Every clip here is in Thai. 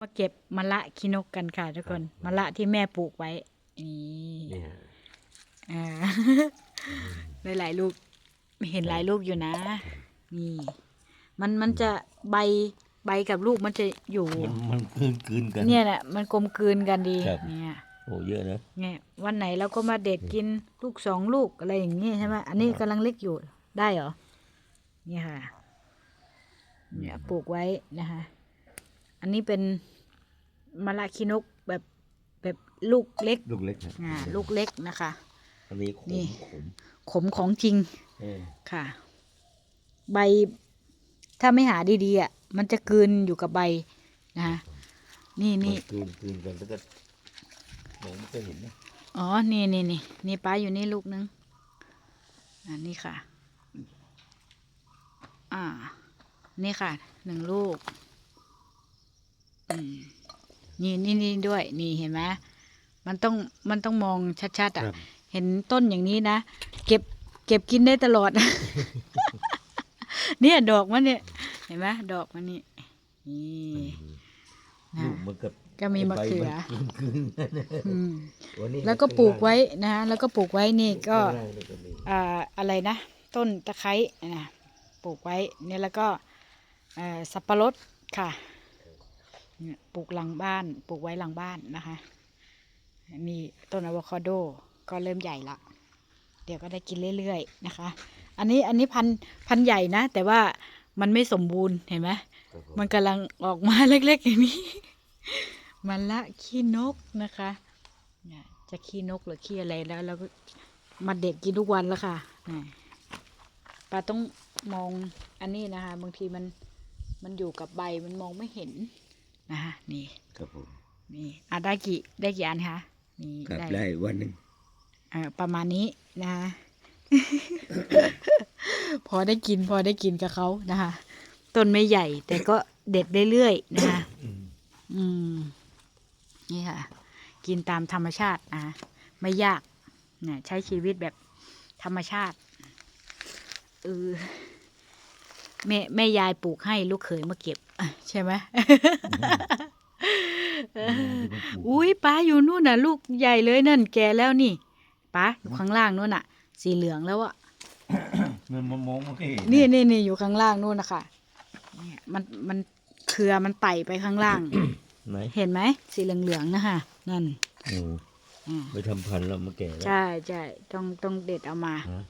มาเก็บมะละคินกกันค่ะทุกคนมะละที่แม่ปลูกไว้ นี่เนี่ยอ่าได้หลายลูก เห็นหลายลูกอยู่นะ นี่ มันมันจะใบใบกับลูกมันจะอยู่ มันมันกลืนกลืนกัน เนี่ยแหละมันกลมกลืนกันดี ครับ เนี่ย โอ้เยอะนะ เนี่ย วันไหนเราก็มาเด็ดกินลูกสองลูกอะไรอย่างนี้ใช่ไหมอันนี้กำลังเล็กอยู่ได้เหรอ เนี่ยค่ะ เนี่ยปลูกไว้นะคะ อันนี้เป็นมะละคินกแบบแบบลูกเล็กลูกเล็กนะอ่าลูกเล็กนะคะ อันนี้ขมนี่ ขมขมของจริงเออค่ะ ใบ ถ้าไม่หาดีๆอะมันจะกลืนอยู่กับใบนะคะนี่มันี่ กลืนกลืนกันแล้วก็มองไม่เคยเห็นนะอ๋อ นี่นี่นี่นี่ป้าอยู่นี่ลูกนึง อันนี้ค่ะ อ่า นี่ค่ะ หนึ่งลูกอืม นี่นี่นี่ด้วย นี่เห็นไหมมันต้องมันต้องมองชัดๆอะ ครับ เห็นต้นอย่างนี้นะ เก็บเก็บกินได้ตลอด เนี่ยดอกมันเนี่ยเห็นไหมดอกมันนี่นี่นะ ลูกมันกับก็มีมะเขือ ใบมันกลืนกลืนกันอืมวันนี้แล้วก็ปลูกไว้นะฮะแล้วก็ปลูกไว้นี่ก็ ข้างล่างนี่ก็มีอ่าอะไรนะ ต้นตะไคร้นะปลูกไว้เนี่ยแล้วก็เอ่อสับปะรดค่ะ เนี่ยปลูกหลังบ้าน ปลูกไว้หลังบ้านนะคะ นี่ต้นอะโวคาโดก็เริ่มใหญ่ละ เดี๋ยวก็ได้กินเรื่อยๆนะคะ อันนี้อันนี้พันธุ์พันธุ์ใหญ่นะ แต่ว่ามันไม่สมบูรณ์เห็นไหมครับผมมันกำลังออกมาเล็กๆอย่างนี้ มันละขี้นกนะคะเนี่ยจะขี้นกหรือขี้อะไรแล้วเราก็มาเด็ดกินทุกวันแล้วค่ะนี่ปลาต้องมองอันนี้นะคะ บางทีมันมันอยู่กับใบมันมองไม่เห็น นะคะนี่ครับผมนี่อะได้กี่ได้กี่อันคะนี่ครับได้วันหนึ่งเอ่อประมาณนี้นะคะพอได้กินพอได้กินกับเขานะคะต้นไม่ใหญ่ แต่ก็เด็ดเรื่อยๆนะคะอืมอืมนี่ค่ะ กินตามธรรมชาตินะไม่ยากเนี่ยใช้ชีวิตแบบธรรมชาติเออ แม่แม่ยายปลูกให้ลูกเขยมาเก็บ ใช่ไหมอุ้ยป้าอยู่นู่นน่ะ ลูกใหญ่เลยนั่นแก่แล้วนี่ป้าอยู่ข้างล่างนู่นน่ะ สีเหลืองแล้วอะมันมามองไม่เห็นนี่นี่นี่อยู่ข้างล่างนู่นนะคะเนี่ยมันมันเครือมันไต่ไปข้างล่างไหนเห็นไหมสีเหลืองๆนะคะนั่นโอ้อ่าไปทำพันธุ์แล้วมาแก่แล้วใช่ใช่ต้องต้องเด็ดเอามาฮะ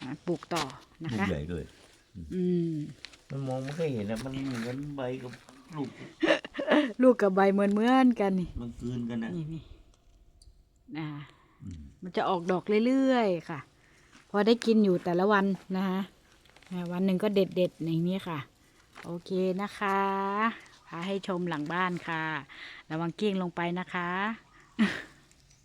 อ่าปลูกต่อนะลูกคะใหญ่ด้วย อืมมันมองไม่เคยเห็นนะมันเหมือนใบกับลูกลูกกับใบเหมือนเหมือนๆกันนี่มันกลืนกันนะนี่นี่อ่าอืมมันจะออกดอกเรื่อยๆค่ะ พอได้กินอยู่แต่ละวันนะคะอ่าวันหนึ่งก็เด็ดๆอย่างนี้ค่ะ โอเคนะคะพาให้ชมหลังบ้านค่ะ ระวังกิ้งลงไปนะคะ